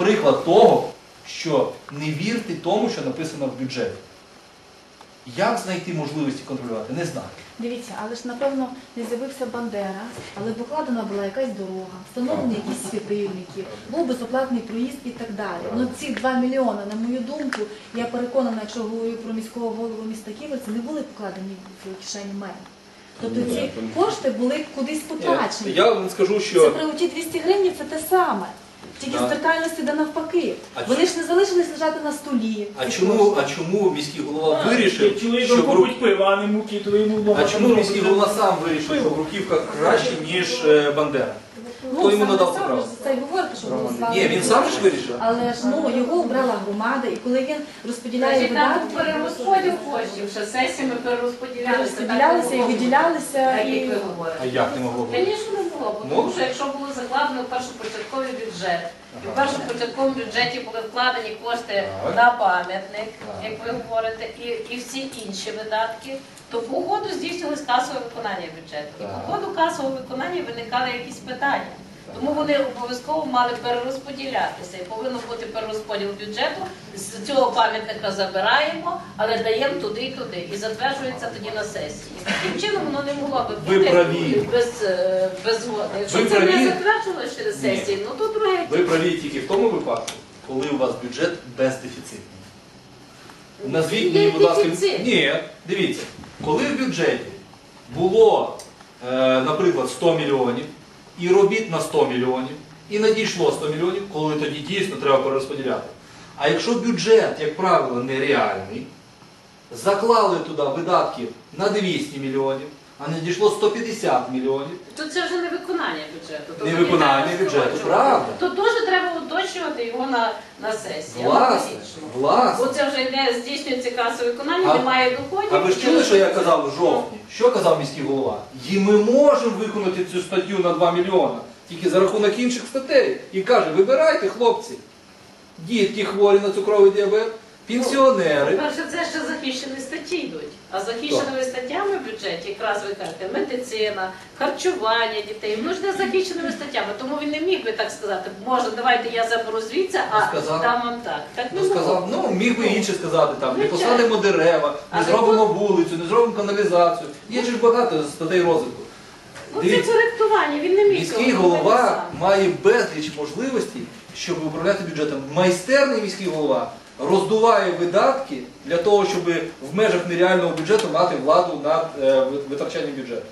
приклад того, що не вірте тому, що написано в бюджеті. Як знайти можливості контролювати? Не знаю. Дивіться, але ж напевно не з'явився Бандера, але покладена була якась дорога, встановлені якісь світильники, був безоплатний проїзд і так далі. Ну ці 2 мільйони, на мою думку, я переконана, якщо говорю про міського голову міста Києва, це не були покладені в кишені мера. Тобто ці кошти були кудись потрачені. Я вам скажу, Це що при оті 200 гривень це те саме. Тільки з вертальності де навпаки. А Вони ж не залишились лежати на столі. а чому, а чому міський голова вирішив, що в Ру- купить пиво, а не муки, то йому а чому міський голова сам вирішив, що в Руківках краще, ніж е, Бандера? Ну, Хто йому саме надав це сам право? ж Це й говорить, що голосували. Ні, він сам же ж вирішив. Але ж ну його обрала громада, і коли він розподіляє Значить, там був видатки, перерозподіл коштів, що сесіями перерозподілялися. розподілялися і виділялися. Так, як І... ви А як не могло бути? Звісно, не було, бо Ну. тому що якщо було закладено в першопочатковий бюджет, і в першому початковому бюджеті були вкладені кошти на пам'ятник, як ви говорите, і, і всі інші видатки, то по ходу здійснювалось касове виконання бюджету. І по ходу касового виконання виникали якісь питання. Тому вони обов'язково мали перерозподілятися. І повинен бути перерозподіл бюджету. З цього пам'ятника забираємо, але даємо туди і туди. І затверджується тоді на сесії. Таким чином воно не могло би бути без, е, без згоди. Якщо Ви це праві. не затверджувалося через Ні. сесії, ну то друге. Ви праві тільки в тому випадку, коли у вас бюджет бездефіцитний. Назвіть мені, будь ласка, дефіцит. ні, дивіться, коли в бюджеті було, е, наприклад, 100 мільйонів і робіт на 100 мільйонів, і надійшло 100 мільйонів, коли тоді дійсно треба перерозподіляти. А якщо бюджет, як правило, нереальний, заклали туди видатки на 200 мільйонів, а надійшло 150 мільйонів, То це вже не виконання бюджету. то Не виконання треба бюджету, правда. То теж треба уточнювати його на, на сесії. власне, аналогічно. власне. Бо це вже йде, здійснюється касове виконання, А- немає доходів. А ви ж чули, що я казав у жовтні? Що казав міський голова? І ми можемо виконати цю статтю на 2 мільйони, тільки за рахунок інших статей. І каже, вибирайте, хлопці, дітки хворі на цукровий діабет, пенсіонери. Перше, це ще захищені статті йдуть. А захищеними статтями в бюджеті, якраз ви кажете, медицина, харчування дітей, ну ж не захищеними статтями. Тому він не міг би так сказати, може, давайте я заберу звідси, а Сказав. дам вам так. Так не Ну, було. сказав, ну міг би інше сказати, там, не Звичайно. посадимо дерева, не зробимо вулицю, не зробимо каналізацію. Є ж багато статей розвитку. Ну це Дивіться, коректування, він не міг. Міський цього голова має безліч можливостей, щоб управляти бюджетом. Майстерний міський голова роздуває видатки для того, щоб в межах нереального бюджету мати владу над е, витрачанням бюджету.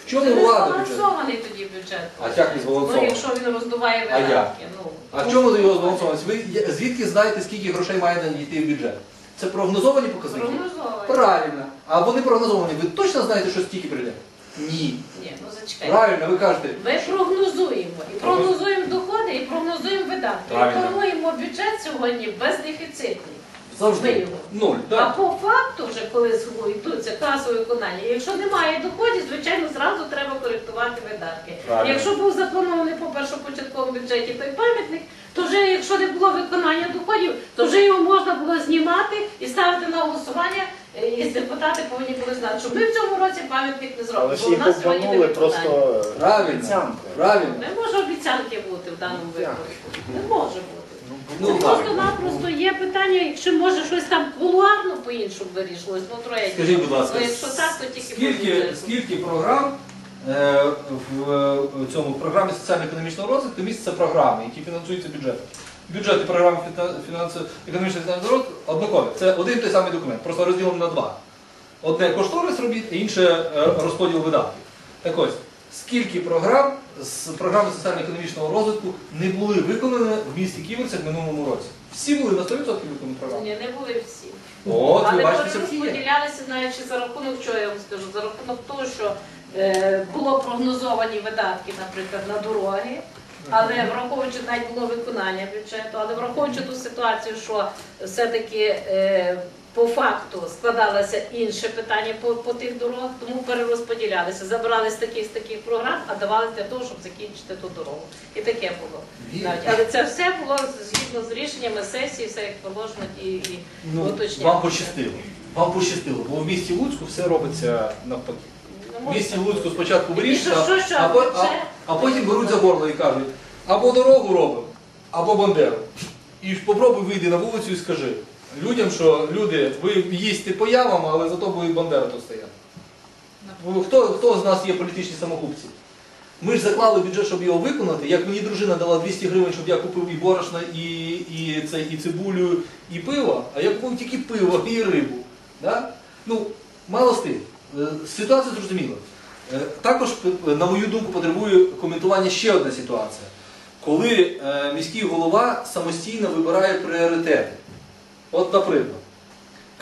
В Це чому не влада бюджету? збалансований тоді бюджет. А як не збалансований? Ну, якщо він роздуває А як? видатки. Ну, А в чому його збалансованість? Ви звідки знаєте, скільки грошей має надійти в бюджет? Це прогнозовані показники? Прогнозований. Правильно. А вони прогнозовані. Ви точно знаєте, що стільки прийде? Ні. Ні, ну зачекайте. Правильно, ви кажете. Ми прогнозуємо. І прогнозуємо доходи, і прогнозуємо видатки. Правильно. І плануємо бюджет сьогодні бездефіцитний. Завжди. Нуль. А Так. по факту, вже коли йдуться касове виконання, якщо немає доходів, звичайно, зразу треба коректувати видатки. Правильно. Якщо був запланований по першопочатковому бюджеті той пам'ятник, то вже якщо не було виконання доходів, то вже його можна було знімати і ставити на голосування. Е, І депутати повинні були знати, що ми в цьому році пам'ятник не зробимо. Але ж бо в їх нас сьогодні обманули просто Правильно. обіцянкою. Правильно. Не може обіцянки бути в даному випадку. Не може бути. Ну, просто-напросто є питання, якщо може щось там кулуарно по-іншому вирішилось, ну троє. Скажіть, будь ласка, Ну, якщо так, то тільки скільки, буде. скільки програм е, в, е, в цьому програмі соціально-економічного розвитку містяться програми, які фінансуються бюджетом? Бюджет і фінансово економічного фінансового однакові. Це один той самий документ, просто розділено на два. Одне кошторис робіт, а інше е, розподіл видатків. Так ось, скільки програм з програми соціально-економічного розвитку не були виконані в місті Ківерцях в минулому році? Всі були на 100% виконані програми? Ні, не були всі. От, ви Але бачите, вони всі є. розподілялися, знаючи за рахунок, що я вам скажу, за рахунок того, що е, було прогнозовані видатки, наприклад, на дороги. Але враховуючи навіть було виконання бюджету, але враховуючи ту ситуацію, що все-таки е, по факту складалося інше питання по, по тих дорогах, тому перерозподілялися. Забрали з таких з таких програм, а давали для того, щоб закінчити ту дорогу. І таке було. Навіть. Але це все було згідно з рішеннями сесії, все як положено і, і Ну, уточняли. вам пощастило. Вам пощастило, бо в місті Луцьку все робиться навпаки. Ну, В місті Луцьку спочатку вирішують, а, а, а потім беруть за горло і кажуть, або дорогу робимо, або Бандеру. І попробуй вийди на вулицю і скажи людям, що люди, ви їсте по ямам, але зато буде Бандера тут стояти. Хто, хто з нас є політичні самогубці? Ми ж заклали бюджет, щоб його виконати. Як мені дружина дала 200 гривень, щоб я купив і борошна, і, і, це, і цибулю, і пиво, а я купив тільки пиво і рибу. Да? Ну, мало з тим. Е, Ситуація зрозуміла. Е, Також, е, на мою думку, потребує коментування ще одна ситуація. Коли е, міський голова самостійно вибирає пріоритети. От, наприклад,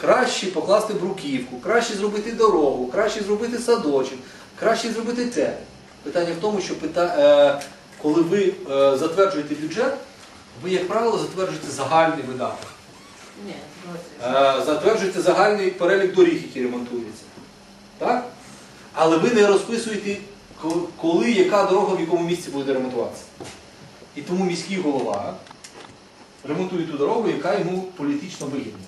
краще покласти бруківку, краще зробити дорогу, краще зробити садочок, краще зробити те. Питання в тому, що е, коли ви е, затверджуєте бюджет, ви, як правило, затверджуєте загальний видаток. Затверджуєте загальний перелік доріг, які ремонтуються. Так? Але ви не розписуєте, коли яка дорога в якому місці буде ремонтуватися. І тому міський голова ремонтує ту дорогу, яка йому політично вигідна.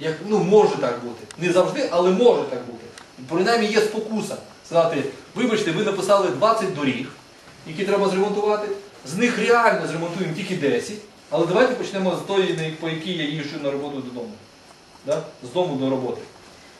Як, ну, може так бути. Не завжди, але може так бути. Принаймні є спокуса. Сказати, вибачте, ви написали 20 доріг, які треба зремонтувати. З них реально зремонтуємо тільки 10, але давайте почнемо з тої, по якій я їжджу на роботу додому. Да? З дому до роботи.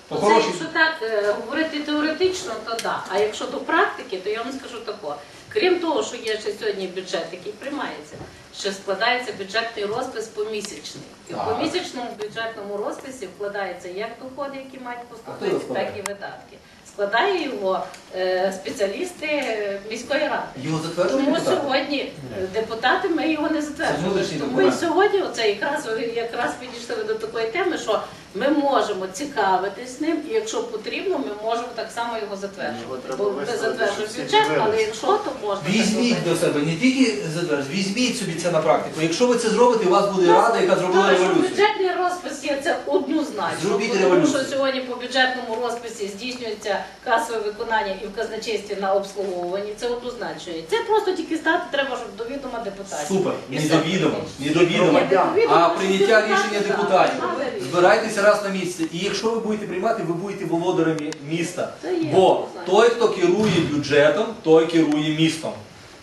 Це, якщо так е, говорити теоретично, то так. Да. А якщо до практики, то я вам скажу тако. Крім того, що є ще сьогодні бюджет, який приймається, ще складається бюджетний розпис помісячний. І в помісячному бюджетному розписі вкладаються як доходи, які мають поступити, так і видатки. Складає його е, спеціалісти е, міської ради. Його затверджує Тому сьогодні е, депутати ми його не затверджували. Тому і сьогодні оце якраз якраз підійшли до такої теми, що ми можемо цікавитись ним, і якщо потрібно, ми можемо так само його затверджувати. Бо ми затверджуємо бюджет, але якщо то можна Візьміть до себе, не тільки затверджуйте, візьміть собі це на практику. Якщо ви це зробите, у вас буде рада, яка зробила що революцію. бюджетний розпис є це однозначно. Зробіть Тому революцію. що сьогодні по бюджетному розписі здійснюється касове виконання і в казначействі на обслуговуванні. Це однозначно. Це просто тільки стати треба, щоб до відома депутатів. Супер, І не все. до відома, не до відома. Ні, не до відома, А прийняття рішення депутатів. Збирайтеся раз на місці. І якщо ви будете приймати, ви будете володарами міста. Бо той, хто керує бюджетом, той керує містом.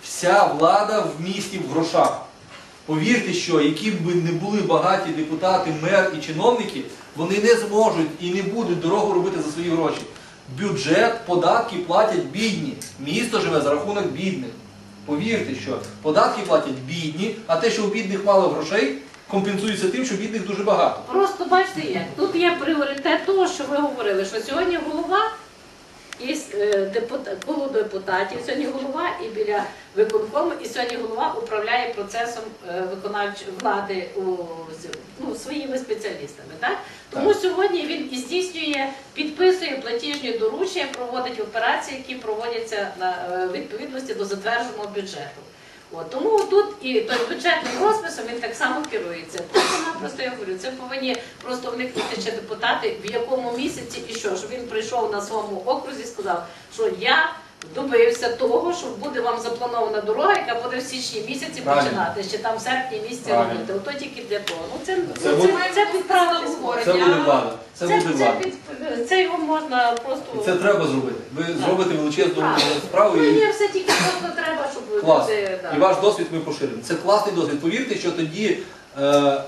Вся влада в місті в грошах. Повірте, що які б не були багаті депутати, мер і чиновники, вони не зможуть і не будуть дорогу робити за свої гроші. Бюджет, податки платять бідні. Місто живе за рахунок бідних. Повірте, що податки платять бідні, а те, що у бідних мало грошей, компенсується тим, що бідних дуже багато. Просто бачите як. Тут є пріоритет того, що ви говорили, що сьогодні голова і е, депутат, коло депутатів, сьогодні голова і біля виконкому, і сьогодні голова управляє процесом е, виконавчої влади у, ну, своїми спеціалістами. Так? Тому сьогодні він і здійснює, підписує платіжні доручення, проводить операції, які проводяться на е, відповідності до затвердженого бюджету. От, тому тут і той бюджетним розписом він так само керується. Просто я говорю, це повинні просто вникнути ще депутати, в якому місяці і що, щоб він прийшов на своєму окрузі і сказав, що я добився того, що буде вам запланована дорога, яка буде в січні місяці Правильно. починати, ще там в серпні місяці Правильно. робити. Ото тільки для того. Ну це, Це ну, буде- це, це Це буде влада. Це Це, буде це, влада. під, це його можна просто. Це треба зробити. Ви зробите величезну справу Ну, і ні, все тільки просто треба, щоб Клас. люди. да. І ваш досвід ми поширимо. Це класний досвід. Повірте, що тоді е,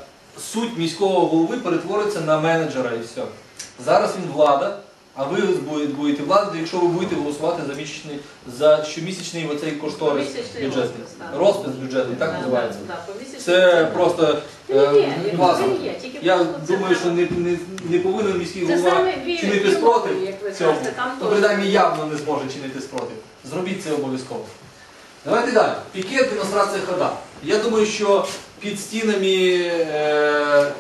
суть міського голови перетвориться на менеджера і все. Зараз він влада, а ви будете, владою, якщо ви будете голосувати за місячний, за щомісячний оцей кошторис бюджетний. розпис, так. Розпис бюджетний, так називається. Це просто е, класно. Я думаю, що не, не, не повинен міський голова чинити спротив цьому. Ну, принаймні явно не зможе чинити спротив. Зробіть це обов'язково. Давайте далі. Пікет, демонстрація хода. Я думаю, що під стінами е,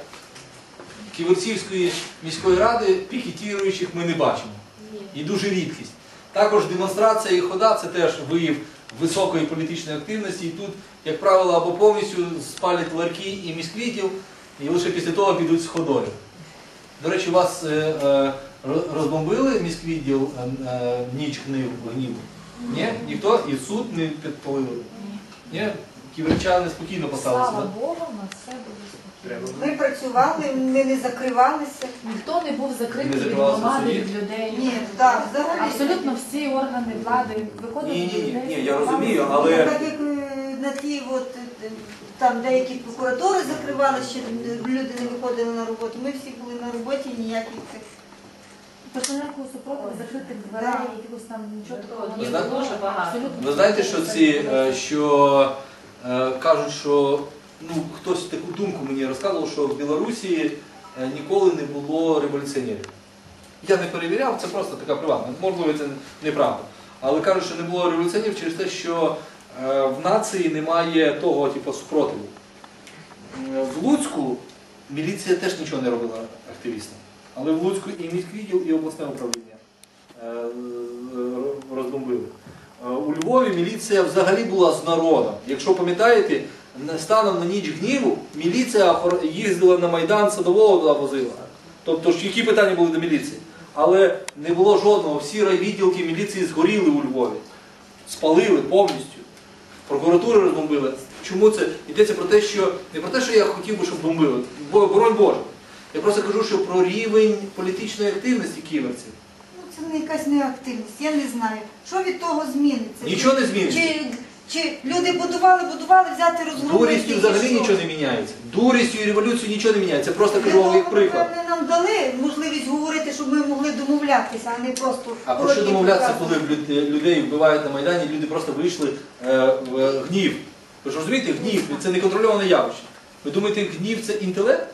Ківерцівської міської ради пікетіруючих ми не бачимо. І дуже рідкість. Також демонстрація і хода це теж вияв високої політичної активності. І тут, як правило, або повністю спалять ларки і місквітів, і лише після того підуть з ходою. До речі, вас е, е, розбомбили міськвідділ е, е, ніч гнив, гніву? Ні? Ніхто? І суд не підпалили? Ні? Ківерчани спокійно поставилися. Слава? Богу, на все Ми працювали, ми не закривалися. Ніхто не був закритий від громади, від людей. Ні, так, взагалі. Абсолютно всі органи влади виходили Ні, ні, ні, людей, ні, я розумію, Ну, але Так як е, на тій от там деякі прокуратури закривали, ще люди не виходили на роботу. Ми всі були на роботі, ніяких цих. Персонального супротиву, закритих дверей, якихось там нічого такого. Ви знаєте, що ці, е, що е, кажуть, що ну, хтось таку думку мені розказував, що в Білорусі е, ніколи не було революціонерів. Я не перевіряв, це просто така приватна. Можливо, це неправда. Але кажуть, що не було революціонерів через те, що е, в нації немає того, типу, супротиву. Е, В Луцьку міліція теж нічого не робила активістам. Але в Луцьку і міськвідділ, і обласне управління розбомбили. Е, У Львові міліція взагалі була з народом. Якщо пам'ятаєте, станом на ніч гніву міліція їздила на Майдан садового туди возила. Тобто ж які питання були до міліції? Але не було жодного. Всі райвідділки міліції згоріли у Львові. Спалили повністю. Прокуратури розбомбили. Чому це? Йдеться про те, що не про те, що я хотів би, щоб бомбили. Бо боронь Боже. Я просто кажу, що про рівень політичної активності ківерців. Ну, це не якась неактивність, я не знаю. Що від того зміниться? Нічого не зміниться. Чи, чи люди будували, будурали, взяти розгрузити? Дурістю взагалі нічого не міняється. Дурістю і революцією нічого не міняється. Просто кажу як приклад. напевне, нам дали можливість говорити, щоб ми могли домовлятися, а не просто А про що домовлятися, коли людей вбивають на Майдані, люди просто вийшли е, в гнів. Ви ж розумієте, гнів це неконтрольоване явище. Ви думаєте, гнів це інтелект?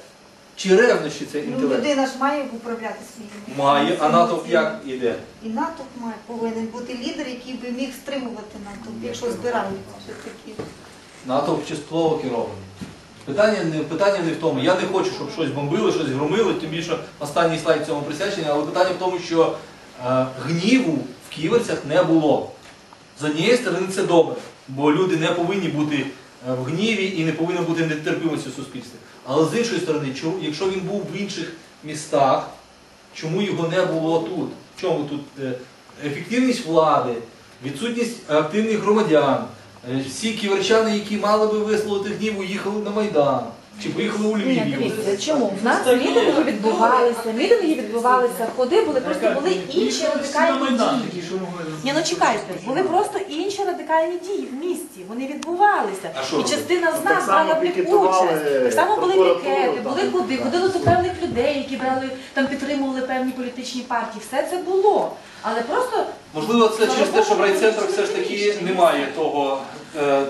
Чи ревнощі це Ну, інтелект? людина ж має управляти своїм. Має, а натовп як іде? І натовп має повинен бути лідер, який би міг стримувати натовп, якщо збираються все такі. Натовп частково керований. Питання не, питання не в тому. Я не хочу, щоб щось бомбили, щось громили, тим більше останній слайд цьому присвячений, але питання в тому, що е, гніву в ківерцях не було. З однієї сторони це добре, бо люди не повинні бути в гніві і не повинен бути нетерпимості в суспільстві. Але з іншої сторони, якщо він був в інших містах, чому його не було тут? Чому тут е, ефективність влади, відсутність активних громадян? Е, Всі ківерчани, які мали би висловити гнів, уїхали на Майдан. Чи поїхали у Ні, дивіться, чому? В нас мітинги відбувалися, мітинги відбувалися, ходи були, просто були інші радикальні дії. Ні, ну чекайте, були просто інші радикальні дії в місті. Вони відбувалися. І частина з нас брала в них участь. Так само були пікети, були ходи, ходили до певних людей, які брали там підтримували певні політичні партії. Все це було. Але просто Можливо, це через те, що в райцентрах все ж таки немає того,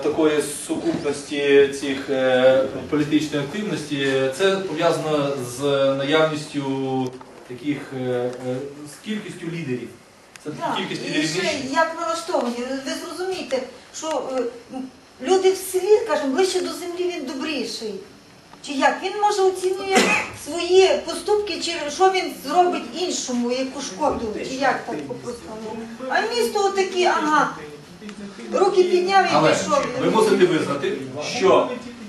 такої сукупності цих е, політичної активності. Це пов'язано з наявністю таких е, е, з кількістю лідерів. Це Так, кількість І лідерів ще як налаштовані, ви зрозумієте, що е, люди в селі, кажемо, ближче до землі він добріший. Чи як? Він може оцінює свої поступки, чи що він зробить іншому, яку шкоду, чи як так по-простому. А місто отакі, ага, руки підняв і Але пішов. ви мусите визнати, що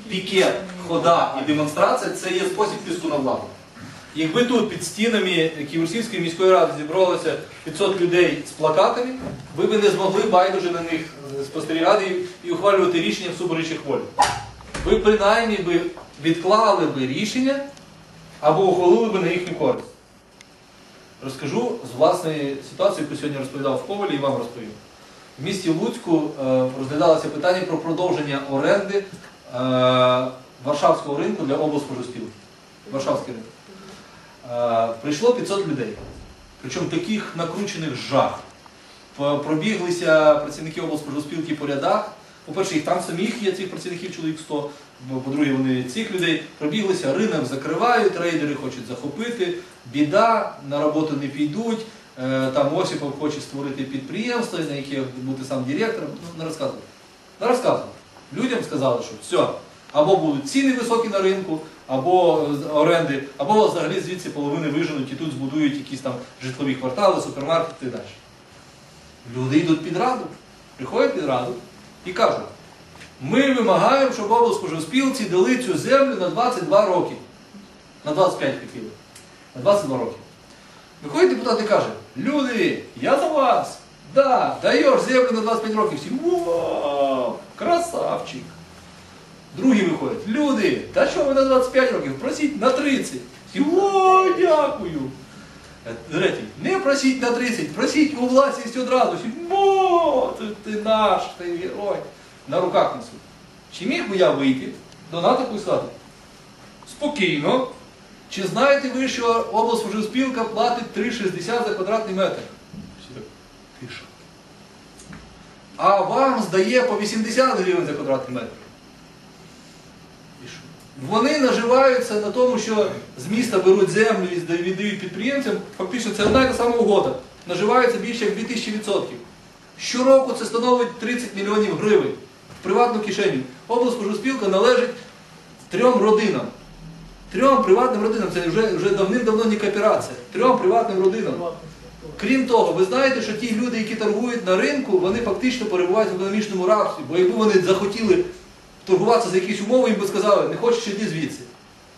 пікет, хода і демонстрація це є спосіб тиску на владу. Якби тут під стінами Ківерсівської міської ради зібралося 500 людей з плакатами, ви б не змогли байдуже на них спостерігати і- ухвалювати рішення всупереч їх волі. Ви принаймні би відклали би рішення або ухвалили би на їхню користь. Розкажу з власної ситуації, яку сьогодні розповідав в Ковалі і вам розповім. В місті Луцьку е, розглядалося питання про продовження оренди е, Варшавського ринку для облспоживспілки. Варшавський ринок. Е, прийшло 500 людей. Причому таких накручених жах. Пробіглися працівники облспоживспілки по рядах. По-перше, їх там самих є цих працівників чоловік 100, по-друге, вони цих людей пробіглися, ринок закривають, трейдери хочуть захопити, біда, на роботу не підуть. Е, Там Осіпов хоче створити підприємство, на яке бути сам директором. Ну, не розказував. Не розказував. Людям сказали, що все, або будуть ціни високі на ринку, або оренди, або взагалі звідси половини виженуть і тут збудують якісь там житлові квартали, супермаркети і далі. Люди йдуть під раду, приходять під раду і кажуть, ми вимагаємо, щоб облспоживспілці дали цю землю на 22 роки. На 25 хотіли. На 22 роки. Виходить депутат і каже, люди, я за вас. Да, даєш землю на 25 років. Всі, вау, красавчик. Другі виходять, люди, та що ви на 25 років? Просіть на 30. Всі, о, дякую. Третій, не просіть на 30, просіть у власність одразу. О, ти, ти наш, ти герой. На руках несуть. Чи міг би я вийти до натовпу і спокійно, чи знаєте ви, що облспоживспілка платить 3,60 за квадратний метр? Тиша. А вам здає по 80 гривень за квадратний метр. Вони наживаються на тому, що з міста беруть землю і віддають підприємцям. Фактично це одна і та сама угода. Наживаються більше як 2000%. Щороку це становить 30 мільйонів гривень в приватну кишеню. Облспоживспілка належить трьом родинам. Трьом приватним родинам. Це вже, вже давним-давно не кооперація. Трьом приватним родинам. Крім того, ви знаєте, що ті люди, які торгують на ринку, вони фактично перебувають в економічному рабстві. Бо якби вони захотіли торгуватися за якісь умови, їм би сказали, не хочеш іди звідси.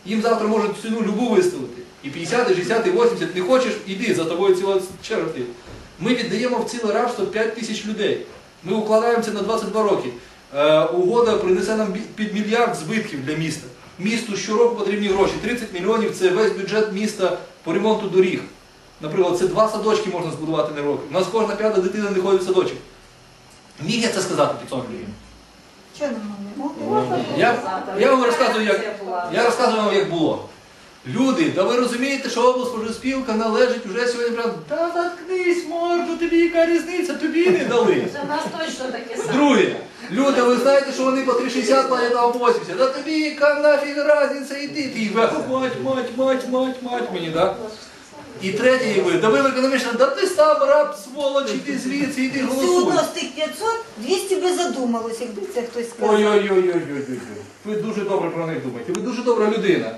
Їм завтра можуть ціну любу виставити. І 50, і 60, і 80, не хочеш, іди, за тобою ціла черга. Ми віддаємо в ціле рабство 5 тисяч людей. Ми укладаємося на 22 роки. Е, угода принесе нам під мільярд збитків для міста. Місту щороку потрібні гроші. 30 мільйонів це весь бюджет міста по ремонту доріг. Наприклад, це два садочки можна збудувати на роки. У нас кожна п'ята дитина не ходить в садочок. Міг я це сказати під гривень? Чого не можна? Я, я вам розказую, як, я розказую вам, як було. Люди, да ви розумієте, що облспоживспілка належить уже сьогодні прям, та заткнись, морду, тобі яка різниця, тобі не дали. Це в нас точно таке саме. Друге, люди, ви знаєте, що вони по 3,60 платять на 80. Да тобі яка нафіг разниця, іди, ти їх мать, мать, мать, мать, мать мені, да? І третє, якби, да ви економічно, да ти сам раб, сволоч, іди звідси, іди Все голосуй. одно з тих 500, 200 би задумалось, якби це хтось сказав. Ой-ой-ой-ой-ой-ой. Ви дуже добре про них думаєте. Ви дуже добра людина.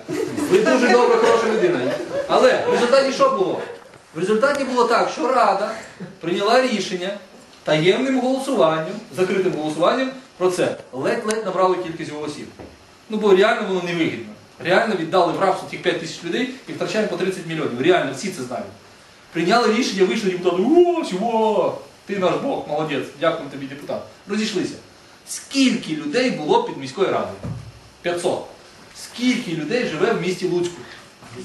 Ви дуже добра, хороша людина. Але в результаті що було? В результаті було так, що Рада прийняла рішення таємним голосуванням, закритим голосуванням про це. Ледь-ледь набрали кількість голосів. Ну бо реально воно невигідно. Реально віддали в рабство тих 5 тисяч людей і втрачаємо по 30 мільйонів. Реально, всі це знають. Прийняли рішення, вийшли депутати, о, чого? Ти наш Бог, молодець, дякую тобі, депутат. Розійшлися. Скільки людей було під міською радою? 500. Скільки людей живе в місті Луцьку?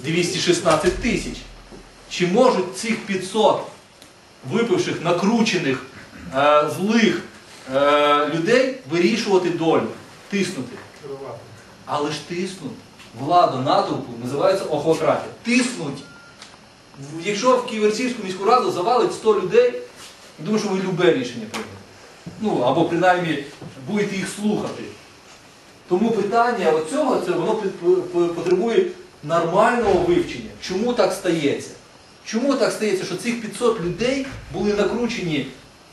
216 тисяч. Чи можуть цих 500 випивших, накручених, е, злих е, людей вирішувати долю, тиснути? Але ж тиснуть. Влада натовпу називається охлократія. Тиснуть. Якщо в Ківерцівську міську раду завалить 100 людей, думаю, що ви любе рішення приймете. Ну, або принаймні будете їх слухати. Тому питання оцього, це воно потребує нормального вивчення. Чому так стається? Чому так стається, що цих 500 людей були накручені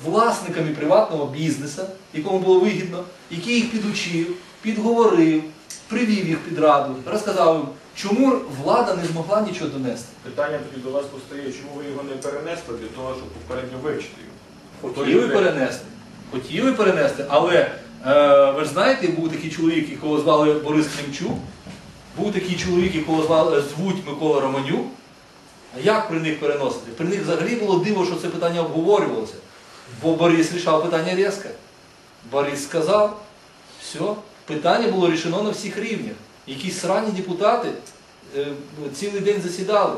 власниками приватного бізнесу, якому було вигідно, який їх підучив, підговорив, привів їх під раду, розказав їм, чому влада не змогла нічого донести. Питання тоді до вас постає, чому ви його не перенесли для того, щоб попередньо вивчити його? Хотіли перенести. Хотіли перенести, але е, ви ж знаєте, був такий чоловік, якого звали Борис Климчук, був такий чоловік, якого звали, звуть Микола Романюк. А як при них переносити? При них взагалі було диво, що це питання обговорювалося. Бо Борис рішав питання різко. Борис сказав, все, питання було рішено на всіх рівнях. Якісь срані депутати е, цілий день засідали.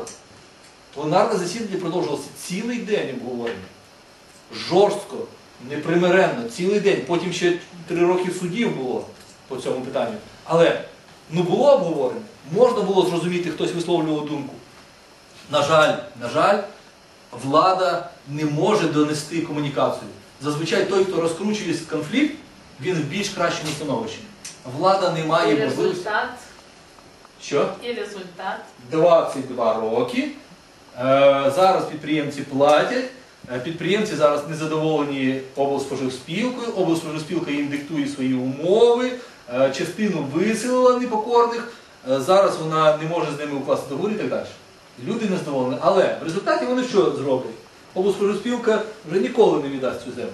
Пленарне засідання продовжувалося цілий день обговорення жорстко, непримиренно, цілий день. Потім ще три роки судів було по цьому питанню. Але ну було обговорення, можна було зрозуміти, хтось висловлював думку. На жаль, на жаль, влада не може донести комунікацію. Зазвичай той, хто розкручує конфлікт, він в більш кращому становищі. Влада не І має можливості. результат, Що? і результат. 22 роки. Е, Зараз підприємці платять. Е, Підприємці зараз незадоволені облспоживспілкою, облспоживспілка їм диктує свої умови, Е, частину виселила непокорних, Е, зараз вона не може з ними укласти договір і так далі. Люди не задоволені. Але в результаті вони що зроблять? Облспоживспілка вже ніколи не віддасть цю землю.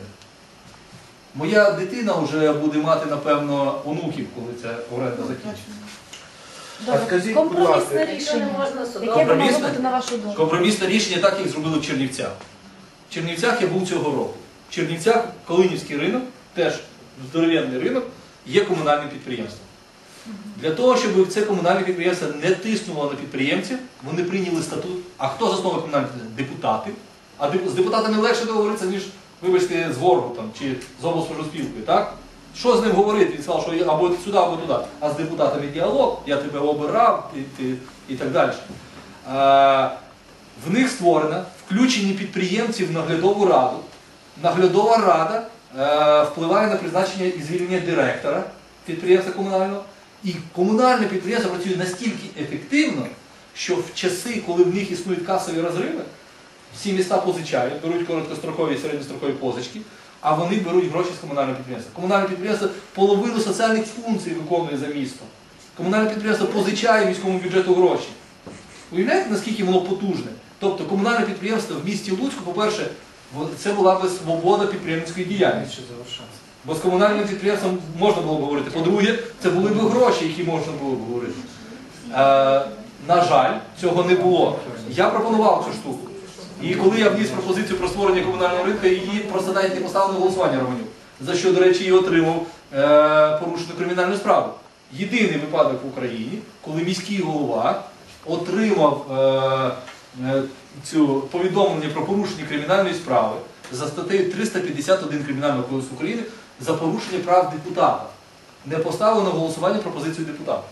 Моя дитина вже буде мати, напевно, онуків, коли ця оренда закінчиться. Добре, скажіть, будь компромісне ласка, рішення. Яке б мало Компромісне? бути на вашу думку? Компромісне рішення так, як зробили в Чернівцях. В Чернівцях я був цього року. В Чернівцях Калинівський ринок, теж здоровенний ринок, є комунальним підприємством. Для того, щоб це комунальне підприємство не тиснуло на підприємців, вони прийняли статут. А хто засновує комунальне підприємство? Депутати. А деп- з депутатами легше договоритися, ніж, вибачте, з воргу там, чи з облспоживспілкою, так? Що з ним говорити? Він сказав, що або сюди, або туди. А з депутатами діалог, я тебе обирав і, ти, і так далі. Е, в них створено включені підприємці в наглядову раду. Наглядова рада е, впливає на призначення і звільнення директора підприємства комунального. І комунальне підприємство працює настільки ефективно, що в часи, коли в них існують касові розриви, всі міста позичають, беруть короткострокові і середньострокові позички, а вони беруть гроші з комунального підприємства. Комунальне підприємство половину соціальних функцій виконує за місто. Комунальне підприємство позичає міському бюджету гроші. Уявляєте, наскільки воно потужне? Тобто комунальне підприємство в місті Луцьку, по-перше, це була би свобода підприємницької діяльності. Бо з комунальним підприємством можна було б говорити. По-друге, це були б гроші, які можна було б говорити. Е, на жаль, цього не було. Я пропонував цю штуку. І коли я вніс пропозицію про створення комунального ринку, її просто навіть не поставили на голосування Романюк. За що, до речі, і отримав е, порушену кримінальну справу. Єдиний випадок в Україні, коли міський голова отримав е, е, цю повідомлення про порушення кримінальної справи за статтею 351 Кримінального кодексу України за порушення прав депутата. Не поставили на голосування пропозицію депутата.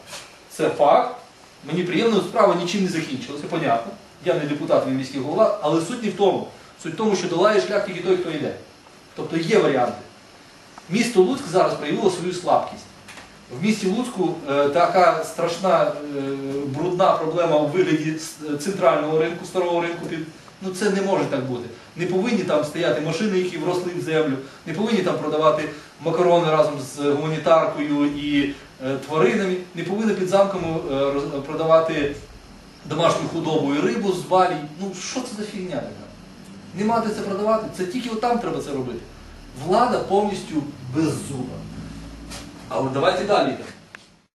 Це факт. Мені приємно, справа нічим не закінчилася, понятно. Я не депутат, він міський голова, але суть не в тому. Суть в тому, що долає шлях тільки той, хто йде. Тобто є варіанти. Місто Луцьк зараз проявило свою слабкість. В місті Луцьку е, така страшна е, брудна проблема у вигляді центрального ринку, старого ринку. Ну це не може так бути. Не повинні там стояти машини, які вросли в землю, не повинні там продавати макарони разом з гуманітаркою і е, тваринами, не повинні під замками е, продавати домашню худобу і рибу з балій. Ну що це за фігня така? Нема де це продавати, це тільки отам треба це робити. Влада повністю беззуба. Але давайте далі.